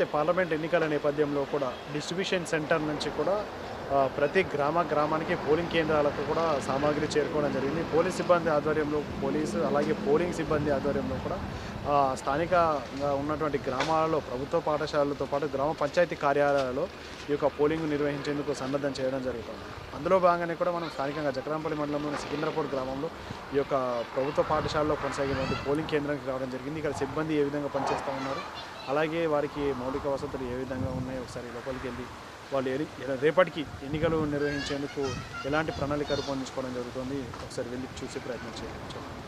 ఏదైతే పార్లమెంట్ ఎన్నికల నేపథ్యంలో కూడా డిస్ట్రిబ్యూషన్ సెంటర్ నుంచి కూడా ప్రతి గ్రామ గ్రామానికి పోలింగ్ కేంద్రాలకు కూడా సామాగ్రి చేరుకోవడం జరిగింది. పోలీస్ సిబ్బంది ఆధ్వర్యంలో పోలీసు అలాగే పోలింగ్ సిబ్బంది ఆధ్వర్యంలో కూడా స్థానికంగా ఉన్నటువంటి గ్రామాలలో ప్రభుత్వ పాఠశాలలతో పాటు గ్రామ పంచాయతీ కార్యాలయాలలో ఈ యొక్క పోలింగ్ నిర్వహించేందుకు సన్నద్ధం చేయడం జరుగుతుంది. అందులో భాగంగానే కూడా మనం స్థానికంగా జకరాంపల్లి మండలంలోని సికింద్రపూర్ గ్రామంలో ఈ యొక్క ప్రభుత్వ పాఠశాలలో కొనసాగినటువంటి పోలింగ్ కేంద్రానికి రావడం జరిగింది. ఇక్కడ సిబ్బంది ఏ విధంగా పనిచేస్తూ ఉన్నారు? అలాగే వారికి మౌలిక వసతులు ఏ విధంగా ఉన్నాయో ఒకసారి లోపలికి వెళ్ళి వాళ్ళు రేపటికి ఎన్నికలు నిర్వహించేందుకు ఎలాంటి ప్రణాళిక రూపొందించుకోవడం జరుగుతుంది? ఒకసారి వెళ్ళి చూసే ప్రయత్నం చేయవచ్చు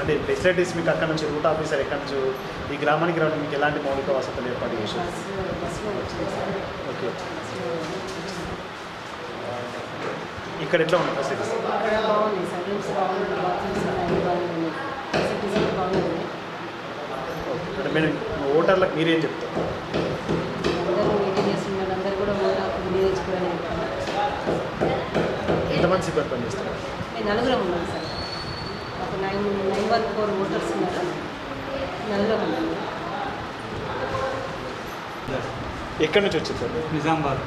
అంటే ఫెసిలిటీస్ మీకు అక్కడ నుంచి రూట్ ఆఫీసర్ ఎక్కడి నుంచి ఈ గ్రామానికి రావడం మీకు ఎలాంటి మౌలిక వసతులు ఏర్పాటు చేశారు? ఓకే. ఇక్కడ ఎట్లా ఉన్నాయి ఫెసిలిటీస్? అంటే మీరు ఓటర్లకు మీరేం చెప్తారు? వినియోగించుకోవడం ఎంతమంది సిబ్బంది పనిచేస్తారు నలుగురం ఉన్నాం sir. Nine nine one four voters ఉన్నారు. ఉన్నాం ఎక్కడి నుంచి వచ్చింది సార్? నిజామాబాద్.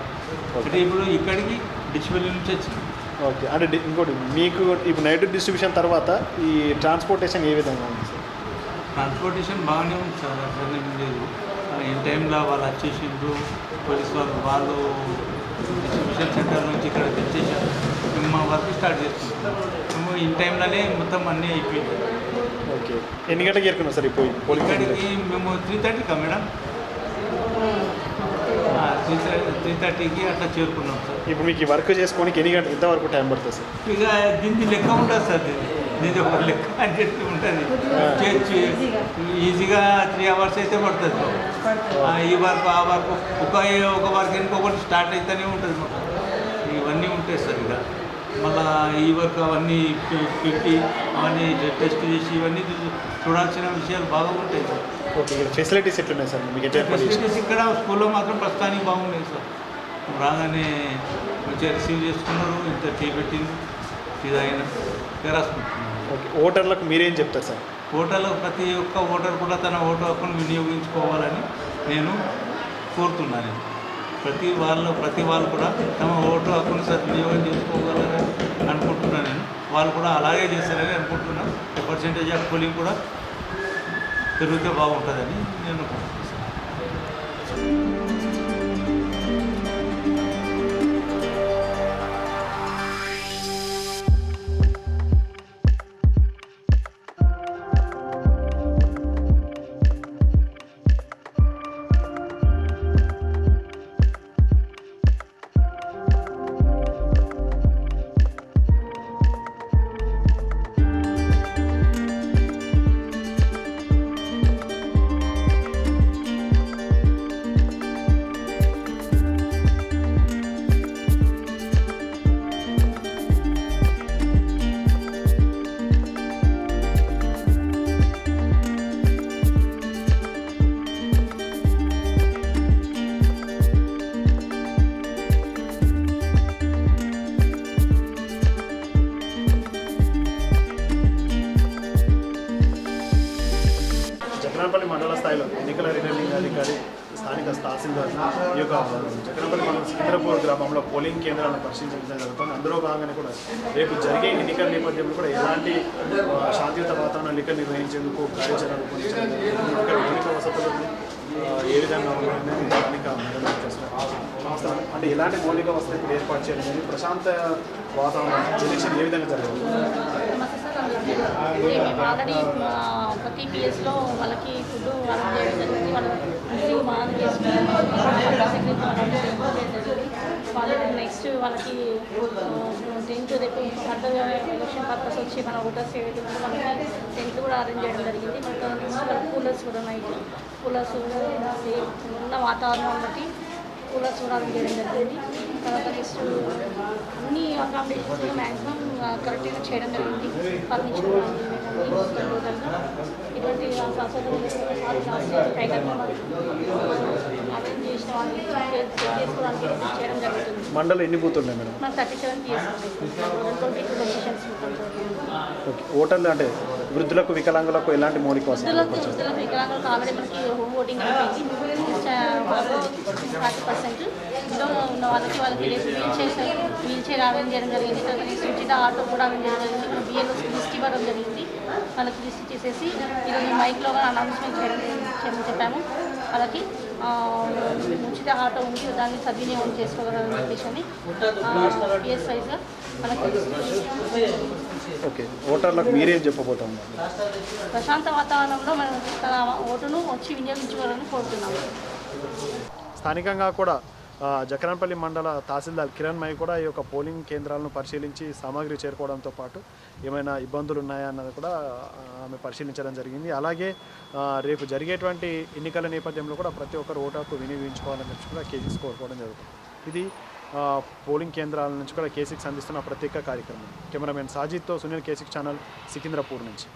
అంటే ఇప్పుడు ఇక్కడికి డిస్పెల్లి నుంచి వచ్చింది. ఓకే. అంటే ఇంకోటి మీకు ఇప్పుడు నైట్ డిస్ట్రిబ్యూషన్ తర్వాత ఈ ట్రాన్స్పోర్టేషన్ ఏ విధంగా ఉంది సార్? ట్రాన్స్పోర్టేషన్ బాగానే ఉంది సార్. అట్లనే ఏం లేదు. ఇన్ టైంలో వాళ్ళు వచ్చేసిండ్రు. పోలీస్ వాళ్ళు వాళ్ళు డిస్ట్రిబ్యూషన్ సెంటర్ నుంచి ఇక్కడ తెచ్చేసారు మేము మా వర్క్ స్టార్ట్ చేసుకుంటున్నాం. మేము ఇన్ టైంలోనే మొత్తం అన్నీ అయిపోయింది. ఓకే. ఎన్ని గంటలకు చేరుకున్నాం సార్ ఇప్పుడు పోలింగ్ ఇక్కడికి మేము త్రీ థర్టీకా మేడం? త్రీ త్రీ థర్టీకి అట్లా చేరుకున్నాం సార్. ఇప్పుడు మీకు ఈ వర్క్ చేసుకోనికి ఎన్ని గంటలు ఎంత వరకు టైం పడుతుంది సార్? ఇక దీనికి లెక్క ఉంటుంది సార్ దీన్ని దీని ఒక లెక్క అని చెప్పి ఉంటుంది చేయొచ్చు ఈజీగా త్రీ అవర్స్ అయితే పడుతుంది. ఆ, ఈ వర్క్ ఆ వర్క్ ఒక ఒక వర్క్ ఇంకొకటి స్టార్ట్ అయితేనే ఉంటుంది మాకు ఇవన్నీ ఉంటాయి సార్ ఇక. మళ్ళా ఈ వర్క్ అవన్నీ పెట్టి అవన్నీ టెస్ట్ చేసి ఇవన్నీ చూడాల్సిన విషయాలు బాగా ఉంటాయి సార్. ఓకే ఫెసిలిటీస్ ఎట్లున్నాయి సార్? మీకు ఫెసిలిటీస్ ఇక్కడ స్కూల్లో మాత్రం ప్రస్తుతానికి బాగున్నాయి సార్. రాగానే మంచిగా రిసీవ్ చేసుకున్నారు ఇంత టీ పెట్టింది టీ తాగిన ఓకే ఓటర్లకు మీరేం చెప్తారు సార్? ఓటర్లో ప్రతి ఒక్క ఓటర్ కూడా తన ఓటు హక్కును వినియోగించుకోవాలని నేను కోరుతున్నాను. ప్రతి వాళ్ళు ప్రతి వాళ్ళు కూడా తమ ఓటు హక్కును సద్వినియోగం చేసుకోగలరని అనుకుంటున్నాను నేను. వాళ్ళు కూడా అలాగే చేస్తారని అనుకుంటున్నాను. పర్సెంటేజ్ ఆఫ్ పోలింగ్ కూడా పెరిగితే బాగుంటుందని నేను స్థాయిలో ఎన్నికల రిటర్నింగ్ అధికారి స్థానిక తహసీల్దార్ ఈ యొక్క చక్రపల్లి మండలం సికింద్రపూర్ గ్రామంలో పోలింగ్ కేంద్రాలను పరిశీలించడం జరుగుతుంది. అందులో భాగంగానే కూడా రేపు జరిగే ఎన్నికల నేపథ్యంలో కూడా ఎలాంటి శాంతియుత వాతావరణం ఎన్నికలు నిర్వహించేందుకు కార్యాచరణ రూపొందించడం ఇక్కడ మౌలిక వసతులు ఏ విధంగా ఉన్నాయని స్థానిక అంటే ఎలాంటి మౌలిక వసతులు ఏర్పాటు చేయడం ప్రశాంత వాతావరణం ఎలక్షన్ ఏ విధంగా జరగదు నమస్తే సార్ అందరికీ. అంటే మేము ఆల్రెడీ ప్రతి పిఎస్లో వాళ్ళకి ఫుడ్ అరేంజ్ చేయడం జరిగింది. వాళ్ళ రిసీవ్ బాగా చేసుకుని వాళ్ళు నెక్స్ట్ వాళ్ళకి టెన్త్ రేపు ఫర్దర్ ఎలక్షన్ పర్పస్ వచ్చి మన ఓటర్స్ ఏవైతే ఉందో వాళ్ళకి టెన్త్ కూడా అరేంజ్ చేయడం జరిగింది. మనకు నెక్స్ట్ వాళ్ళ కూలర్స్ కూడా నైట్ కూలర్స్ ఉన్న వాతావరణం బట్టి కూడా అరేంజ్ జరిగింది. తర్వాత నెక్స్ట్ అన్ని అకామిడేషన్స్ కూడా మ్యాక్సిమం కరెక్ట్గా చేయడం జరిగింది. ఫర్నిచర్ కానీ మండలం ఎన్ని ఉన్నాయి మేడం? Thirty seven okay. ఓటర్లు అంటే వృద్ధులకు వికలాంగులకు ఎలాంటి మౌలిక వసతులు వృద్ధులకు వృద్ధులకు వికలాంగులకు ఆల్రెడీ మనకి హోమ్ ఓటింగ్ అయిపోయింది ఫార్టీ పర్సెంట్ ఇంట్లో ఉన్న వాళ్ళకి వాళ్ళకి రేపు wheel chair wheel chair arrange చేయడం జరిగింది. తర్వాత నెక్స్ట్ ఉచిత ఆటో కూడా అరేంజ్ చేయడం జరిగింది బిఎల్ఓస్ లిస్ట్ ఇవ్వడం జరిగింది. వాళ్ళకి లిస్ట్ చేసేసి ఈరోజు మైక్లో కూడా అనౌన్స్మెంట్ చేయడం చేయమని చెప్పాము. వాళ్ళకి ఉచిత ఆటో ఉంది. దాన్ని సద్వినియోగం చేసుకోగలని చెప్పేసి అని. పిఎస్ వైజ్గా వాళ్ళకి ఓకే. ఓటర్లకు మీరేం చెప్పబోతాం ప్రశాంత వాతావరణంలో మనం తన ఓటును వచ్చి వినియోగించుకోవాలని కోరుతున్నాము. స్థానికంగా కూడా జకరాన్పల్లి మండల తహసీల్దార్ కిరణ్ మై కూడా ఈ యొక్క పోలింగ్ కేంద్రాలను పరిశీలించి సామాగ్రి చేరుకోవడంతో పాటు ఏమైనా ఇబ్బందులు ఉన్నాయా అన్నది కూడా ఆమె పరిశీలించడం జరిగింది. అలాగే రేపు జరిగేటువంటి ఎన్నికల నేపథ్యంలో కూడా ప్రతి ఒక్కరు ఓటాకు వినియోగించుకోవాలని చెప్పి కూడా కేసీస్ కోరుకోవడం జరుగుతుంది. ఇది పోలింగ్ కేంద్రాల నుంచి కూడా కేసీకి అందిస్తున్న ప్రత్యేక కార్యక్రమం. కెమెరామెన్ సాజిద్తో సునీల్ కేసీక్ ఛానల్ సికింద్రాపూర్ నుంచి.